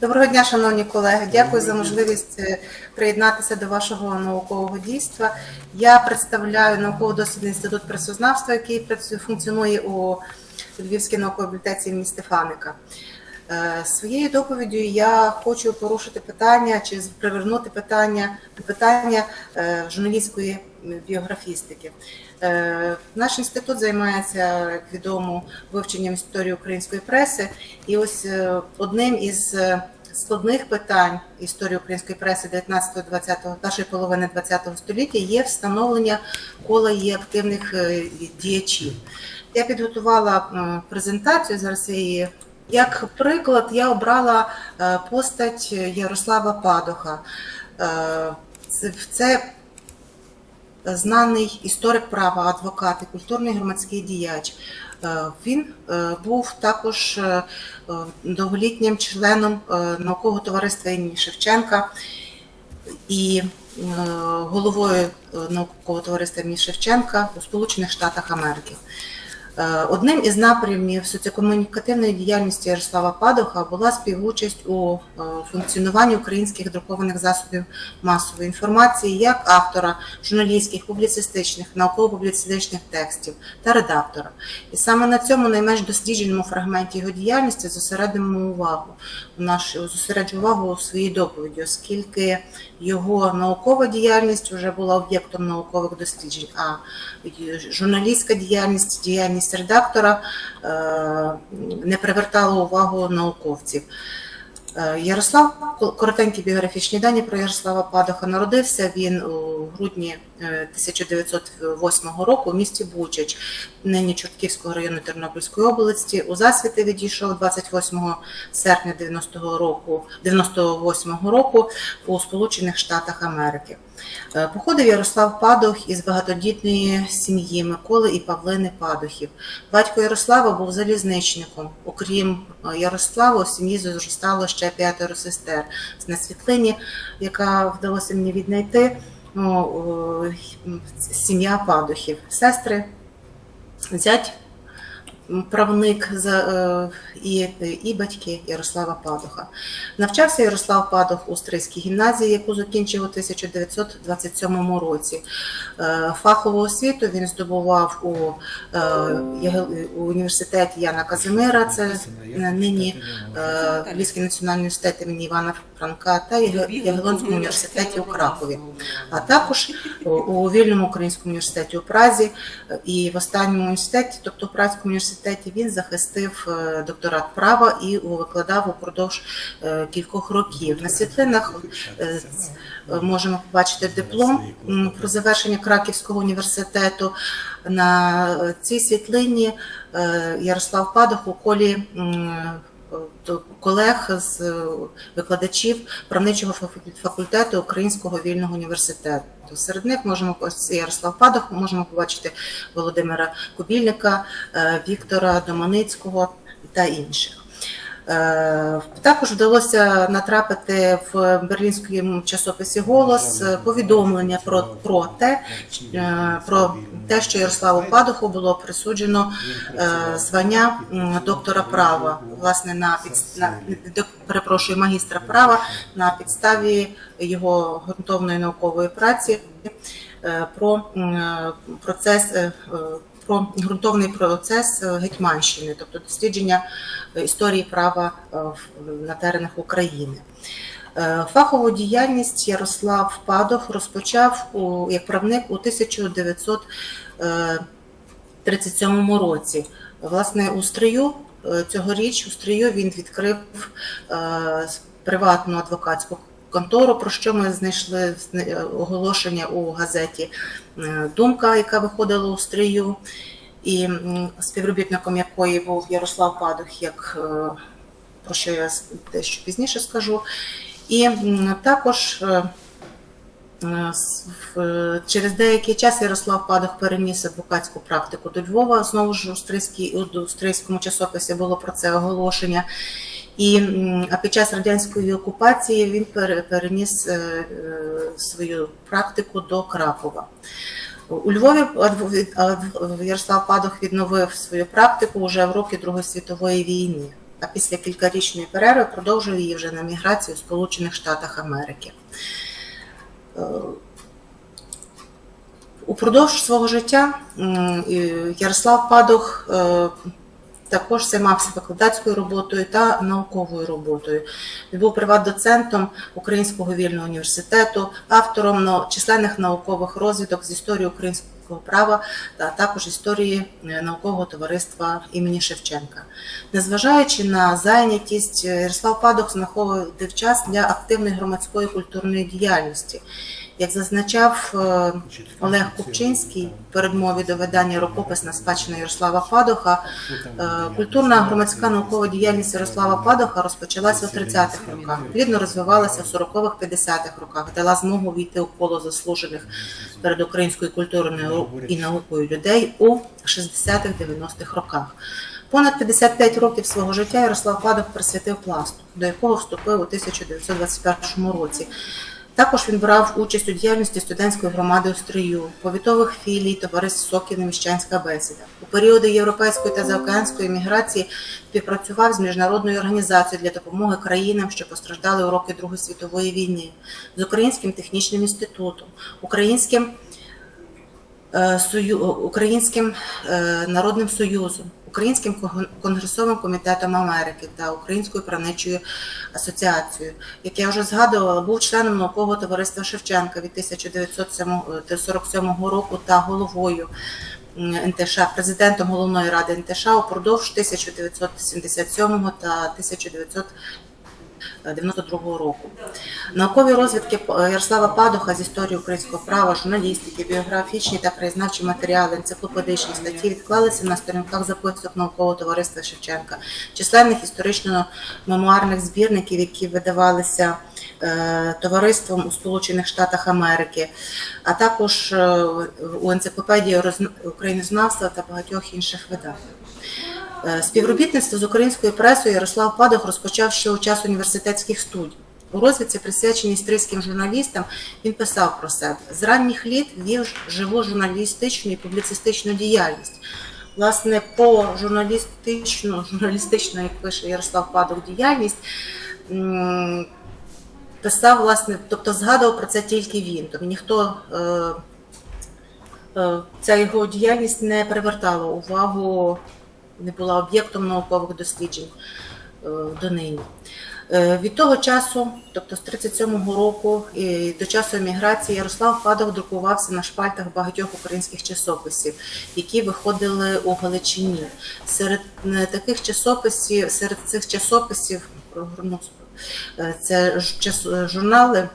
Доброго дня, шановні колеги. Дякую за можливість е, приєднатися до вашого наукового дійства. Я представляю науково-дослідний інститут присознавства, який працює функціонує у Львівській науковій бібліотеці імені Стефаника. Е, Своєю доповіддю я хочу порушити питання чи привернути питання питання е, журналістської біографістики. Е, Наш інститут займається, як відомо, вивченням історії української преси, і ось е, одним із е, складних питань історії української преси 19-20, першої половини ХХ століття є встановлення кола її активних діячів. Я підготувала презентацію зараз її. Як приклад, я обрала постать Ярослава Падоха. Це знаний історик права, адвокат і культурний громадський діяч. Е, Він е, був також е, е, довголітнім членом е, наукового товариства імені Шевченка і е, головою е, наукового товариства імені Шевченка у Сполучених Штатах Америки. Е, Одним із напрямів соціокомунікативної діяльності Ярослава Падоха була співучасть у е, функціонуванні українських друкованих засобів масової інформації як автора журналістських, публіцистичних, науково-публіцистичних текстів та редактора. І саме на цьому найменш дослідженому фрагменті його діяльності зосередимо увагу у наш зосереджу увагу у своїй доповіді, оскільки його наукова діяльність вже була об'єктом наукових досліджень, а журналістська діяльність, діяльність редактора е, не привертала увагу науковців. Е, Ярослав, коротенькі біографічні дані про Ярослава Падоха. Народився він у грудні е, 1908 року у місті Бучач, нині Чортківського району Тернопільської області. У засвіти відійшов 28 серпня 90 року, 98 року у Сполучених Штатах Америки. Е, Походив Ярослав Падох із багатодітної сім'ї Миколи і Павлини Падохів. Батько Ярослава був залізничником. Окрім е, Ярослава, у сім'ї зростало ще п'ятеро сестер. На світлині, яка вдалося мені віднайти, ну, сім'я Падохів. Сестри, зять правник е, і, і батьки Ярослава Падуха. Навчався Ярослав Падух у Стрийській гімназії, яку закінчив у 1927 році. Е, Фахову освіту. Він здобував у, е, у університеті Яна Казимира, це нині е, Львівський національний університет імені Івана Франка та Ягелонському університеті у Кракові, а також у- Вільному українському університеті у Празі. І в останньому університеті, тобто в Празькому університеті, він захистив докторат права і викладав упродовж кількох років. На світлинах можемо побачити диплом про завершення Краківського університету. На е, цій світлині е, Ярослав Падох у колі е, колег з е, викладачів правничого факуль- факультету Українського вільного університету. Серед них можемо Ярослав Падох, можемо побачити Володимира Кубільника, е, Віктора Доманицького та інших. Е, Також вдалося натрапити в берлінському часописі Голос повідомлення про, про те, е, про те, що Ярославу Падоху було присуджено е, звання доктора права, власне, на під перепрошую магістра права на підставі його ґрунтовної наукової праці про процес. Про ґрунтовний процес е, Гетьманщини, тобто дослідження е, історії права е, на теренах України. Фахову діяльність Ярослав Падох розпочав у, як правник у 1937 році. Власне, у Стрию цьогоріч у Стрию він відкрив приватну адвокатську контору, про що ми знайшли оголошення у газеті е, Думка, яка виходила у Стрию, і співробітником якої був Ярослав Падох, як е, про що я дещо пізніше скажу. І також е, через деякий час Ярослав Падох переніс адвокатську практику до Львова. Знову ж у Стрийській- часописі було про це оголошення. І, а під час радянської окупації він переніс е, е, свою практику до Кракова. У Львові Ярослав Падох відновив свою практику вже в роки Другої світової війни. а після кількарічної перерви продовжив її вже на міграції у Сполучених Штатах Америки. Е, Упродовж свого життя Ярослав Падух також займався викладацькою роботою та науковою роботою. Він був приват-доцентом Українського вільного університету, автором численних наукових розвідок з історії українського права та також історії е, наукового товариства імені Шевченка. Незважаючи на зайнятість, Ярослав Падух знаходив час для активної громадської культурної діяльності. Як зазначав е, Олег Купчинський в передмові до видання рукописна спадщина Ярослава Падоха, е, культурна громадська наукова діяльність Ярослава Падоха розпочалася у 30-х роках, плідно розвивалася в 40-х, 50-х роках, дала змогу війти у коло заслужених перед українською культурою і наукою людей у 60-х, 90-х роках. Понад 55 років свого життя Ярослав Падох присвятив пласту, до якого вступив у 1921 році. Також він брав участь у діяльності студентської громади у Стрию, повітових філій, товариств Сокіл і Міщанська бесіда. У періоди європейської та заокеанської міграції співпрацював з міжнародною організацією для допомоги країнам, що постраждали у роки Другої світової війни, з Українським технічним інститутом, Українським е. Українським е, народним союзом, Українським Кон- конгресовим комітетом Америки та Українською правничою асоціацією. Як я вже згадувала, був членом наукового товариства Шевченка від 1947 року та головою НТШ, президентом головної ради НТШ упродовж 1977 та 1992 року. Наукові розвідки Ярослава Падуха з історії українського права, журналістики, біографічні та краєзнавчі матеріали, енциклопедичні статті відклалися на сторінках записок наукового товариства Шевченка, численних історично-мемуарних збірників, які видавалися е, товариством у Сполучених Штатах Америки, а також е, у енциклопедії українознавства та багатьох інших видань. Е, Співробітництво з українською пресою Ярослав Падох розпочав ще у час університетських студій. У розвідці, присвяченій історичним журналістам, він писав про себе. З ранніх літ вів живу журналістичну і публіцистичну діяльність. Власне, по журналістичну, журналістичну, як пише Ярослав Падок, діяльність писав, власне, тобто згадував про це тільки він. Тобто ніхто е, е, ця його діяльність не привертала увагу не була об'єктом наукових досліджень е, донині. Е, Від того часу, тобто з 37-го року і до часу еміграції, Ярослав Падов друкувався на шпальтах багатьох українських часописів, які виходили у Галичині. Серед е, таких часописів, серед цих часописів, прогорну, е, це журнали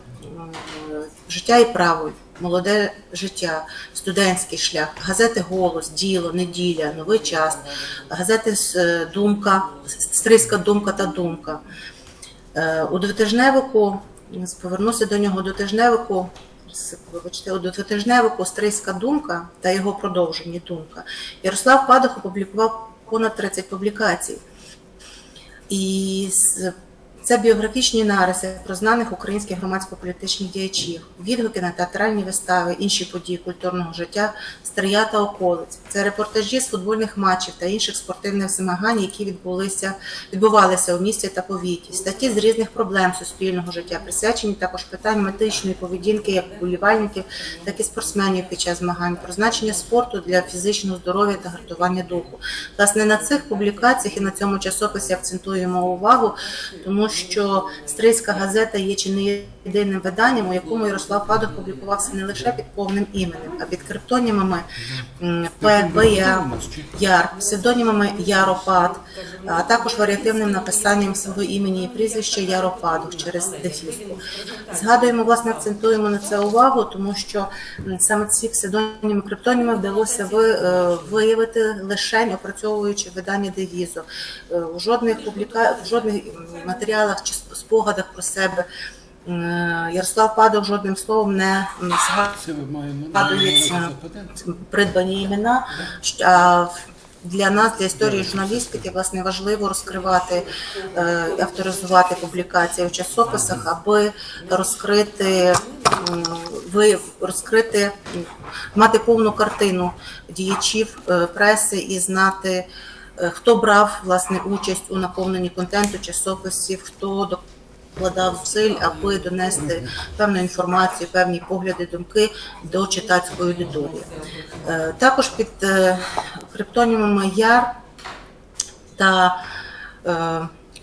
Життя і право, молоде життя, студентський шлях, газети Голос, Діло, Неділя, Новий час, газети «С- Думка, Стрийська думка та думка. Е, У двотижневику, повернуся до нього до тижневику, вибачте, у двотижневику Стрийська думка та його продовження думка. Ярослав Падох опублікував понад 30 публікацій. І це біографічні нариси про знаних українських громадсько-політичних діячів, відгуки на театральні вистави, інші події культурного життя Стрия та околиць. Це репортажі з футбольних матчів та інших спортивних змагань, які відбулися, відбувалися у місті та повіті. Статті з різних проблем суспільного життя, присвячені також питань метичної поведінки як вболівальників, так і спортсменів під час змагань, про значення спорту для фізичного здоров'я та гартування духу. Власне, на цих публікаціях і на цьому часописі акцентуємо увагу, тому що Стрийська газета є чи не єдиним виданням, у якому Ярослав Падов публікувався не лише під повним іменем, а під криптонімами м, П, Яр, псевдонімами Яропад, а також варіативним написанням свого імені і прізвища Яропадух через дефіску. Згадуємо, власне, акцентуємо на це увагу, тому що саме ці псевдоніми криптоніми вдалося ви, е, виявити лише опрацьовуючи видання девізу. Е, У жодних публіка... в жодних матеріалах чи спогадах про себе Ярослав Падов жодним словом не м, згадує Це ми маємо Падається. на патент. придбані імена. Для нас, для історії журналістики, власне, важливо розкривати, е, авторизувати публікації у часописах, аби розкрити, ви розкрити, мати повну картину діячів е, преси і знати. е, хто брав власне участь у наповненні контенту часописів, хто докладав зусиль, аби донести певну інформацію, певні погляди, думки до читацької аудиторії. Е, Також під е, криптонімами Яр та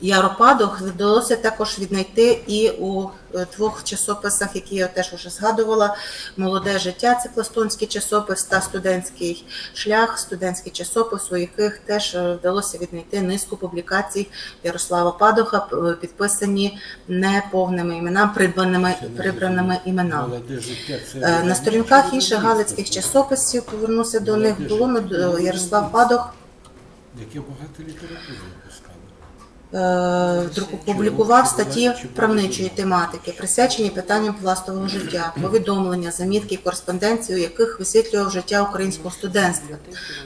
е, Яропадох вдалося також віднайти і у е, двох часописах, які я теж вже згадувала: Молоде життя це пластунський часопис та студентський шлях, студентський часопис, у яких теж е, вдалося віднайти низку публікацій Ярослава Падоха, підписані неповними іменами, придбаними прибраними іменами. Е, На сторінках інших галицьких часописів повернуся до них. Було над- Ярослав Падох яке багато літератури випускали. Е, публікував статті правничої тематики, присвячені питанням пластового життя, повідомлення, замітки, кореспонденції, у яких висвітлював життя українського студентства.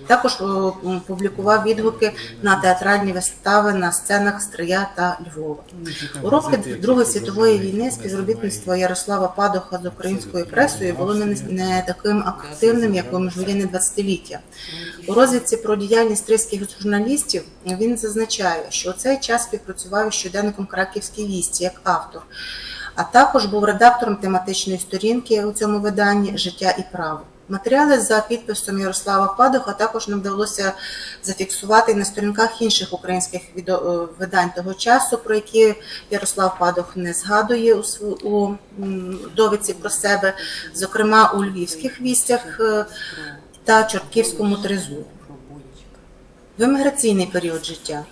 Також е, м, публікував відгуки на театральні вистави на сценах Стрия та Львова. У роки Другої світової війни співробітництво Ярослава Падоха з українською пресою було не, таким активним, як у міжвоєнне 20-ліття. У розвідці про діяльність трийських журналістів він зазначає, що у цей час співпрацював із щоденником Краківській вісті як автор, а також був редактором тематичної сторінки у цьому виданні Життя і право. Матеріали за підписом Ярослава Падоха також нам вдалося зафіксувати на сторінках інших українських е, видань того часу, про які Ярослав Падох не згадує у, довідці про себе, зокрема у львівських вістях е, та Чортківському тризу. В еміграційний період життя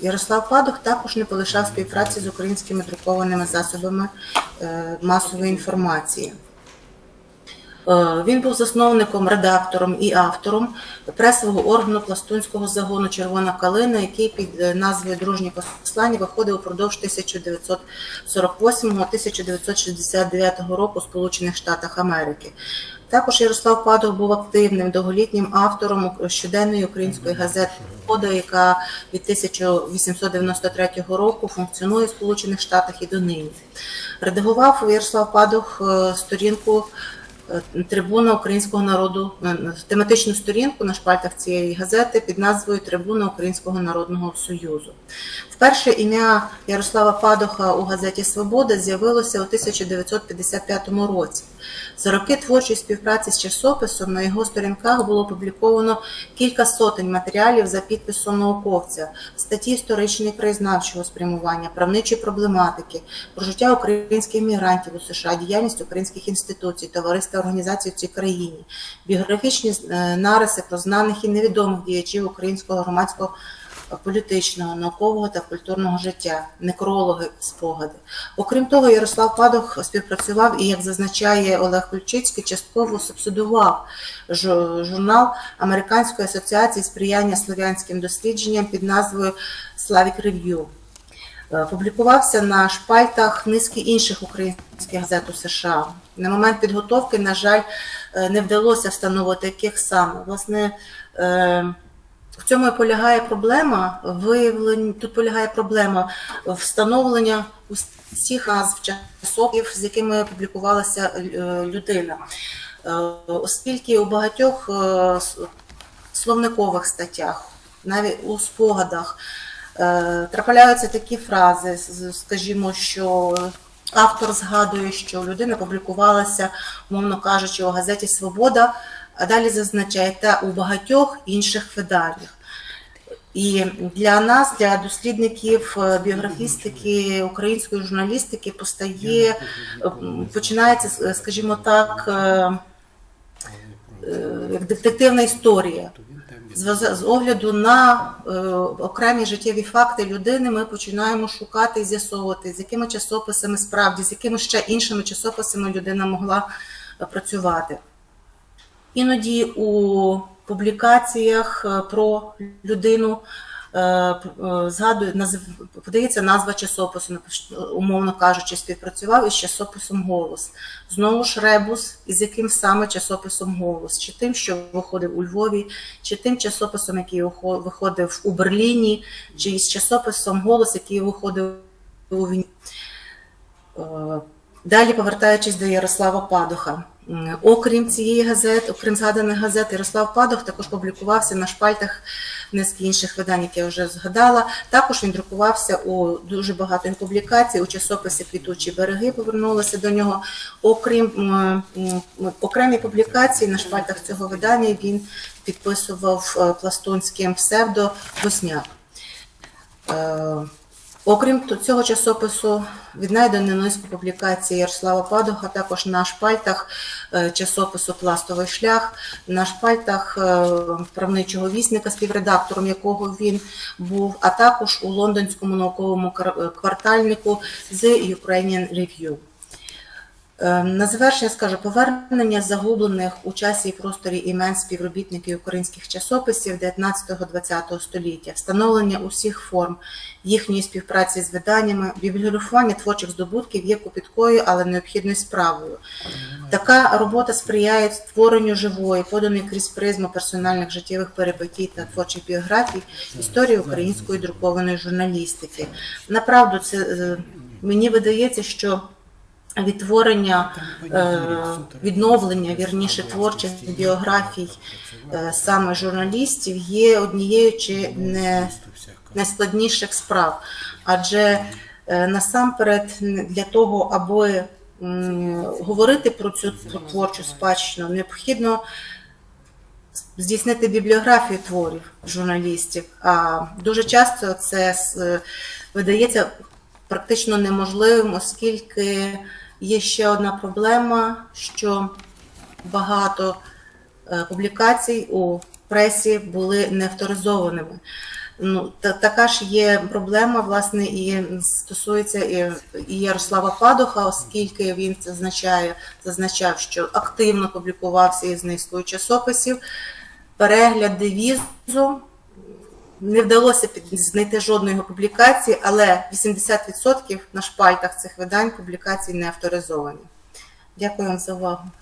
Ярослав Падох також не полишав співпраці з українськими друкованими засобами е, масової інформації. Е, Він був засновником, редактором і автором пресового органу пластунського загону Червона калина, який під е, назвою Дружні послання виходив упродовж 1948-1969 року у Сполучених Штатах Америки. Також Ярослав Падов був активним довголітнім автором щоденної української газети «Вода», яка від 1893 року функціонує в Сполучених Штатах і донині. Редагував Ярослав Падох е, сторінку е, Трибуна українського народу, е, тематичну сторінку на шпальтах цієї газети під назвою Трибуна Українського народного союзу. Вперше ім'я Ярослава Падоха у газеті Свобода з'явилося у 1955 році. За роки творчої співпраці з часописом на його сторінках було опубліковано кілька сотень матеріалів за підписом науковця, статті історичної краєзнавчого спрямування, правничої проблематики, про життя українських мігрантів у США, діяльність українських інституцій, товариств та організацій у цій країні, біографічні е, нариси про знаних і невідомих діячів українського громадського політичного, наукового та культурного життя, некрологи, спогади. Окрім того, Ярослав Падох співпрацював і, як зазначає Олег Ключицький, частково субсидував журнал Американської асоціації сприяння слов'янським дослідженням під назвою Slavic Review. Е, Публікувався на шпальтах низки інших українських газет у США. На момент підготовки, на жаль, е, не вдалося встановити, яких саме. Власне, е, в цьому і полягає проблема виявлення. Тут полягає проблема встановлення усіх назв часопів, з якими публікувалася е, людина. Е, Оскільки у багатьох е, словникових статтях, навіть у спогадах, трапляються такі фрази, скажімо, що автор згадує, що людина публікувалася, умовно кажучи, у газеті Свобода, а далі зазначає та у багатьох інших виданнях. І для нас, для дослідників е, біографістики, української журналістики, постає е, починається, с- скажімо так, е, е, як детективна історія. З, з- огляду на е, окремі життєві факти людини ми починаємо шукати і з'ясовувати, з якими часописами справді, з якими ще іншими часописами людина могла е, працювати. Іноді у публікаціях е, про людину е, е, згадує, подається назва часопису, умовно кажучи, співпрацював із часописом Голос. Знову ж ребус, із яким саме часописом Голос, чи тим, що виходив у Львові, чи тим часописом, який виходив у Берліні, чи із часописом Голос, який виходив у Вінні. Далі, повертаючись до Ярослава Падоха, М, Окрім цієї газети, окрім згаданих газет, Ярослав Падох також публікувався на шпальтах низки інших видань, які я вже згадала. Також він друкувався у дуже багато публікацій у часописі Квітучі береги повернулися до нього. Окрім окремі публікації на шпальтах цього видання він підписував е, пластунським псевдо Босняк. Окрім цього часопису, віднайдено низку публікацій Ярослава Падуха, також на шпальтах е, часопису Пластовий шлях, на шпальтах е, правничого вісника, співредактором якого він був, а також у лондонському науковому е, квартальнику The Ukrainian Review. Е, На завершення скажу повернення загублених у часі і просторі імен співробітників українських часописів 19-20 століття, встановлення усіх форм їхньої співпраці з виданнями, бібліографування творчих здобутків є копіткою, але необхідною справою. Така робота сприяє створенню живої, поданої крізь призму персональних життєвих перипетій та творчих біографій історії української друкованої журналістики. Направду, це е, мені видається, що відтворення, е, відновлення, вірніше, творчих біографій е, саме журналістів є однією чи не найскладніших справ. Адже е, насамперед для того, аби говорити про цю про творчу спадщину, необхідно здійснити бібліографію творів журналістів. А дуже часто це видається практично неможливим, оскільки є ще одна проблема, що багато е, публікацій у пресі були не авторизованими. Ну, та, така ж є проблема, власне, і стосується і, і Ярослава Падоха, оскільки він зазначає, зазначав, що активно публікувався із низкою часописів. Перегляд девізу не вдалося знайти жодної його публікації, але 80% на шпальтах цих видань публікацій не авторизовані. Дякую вам за увагу.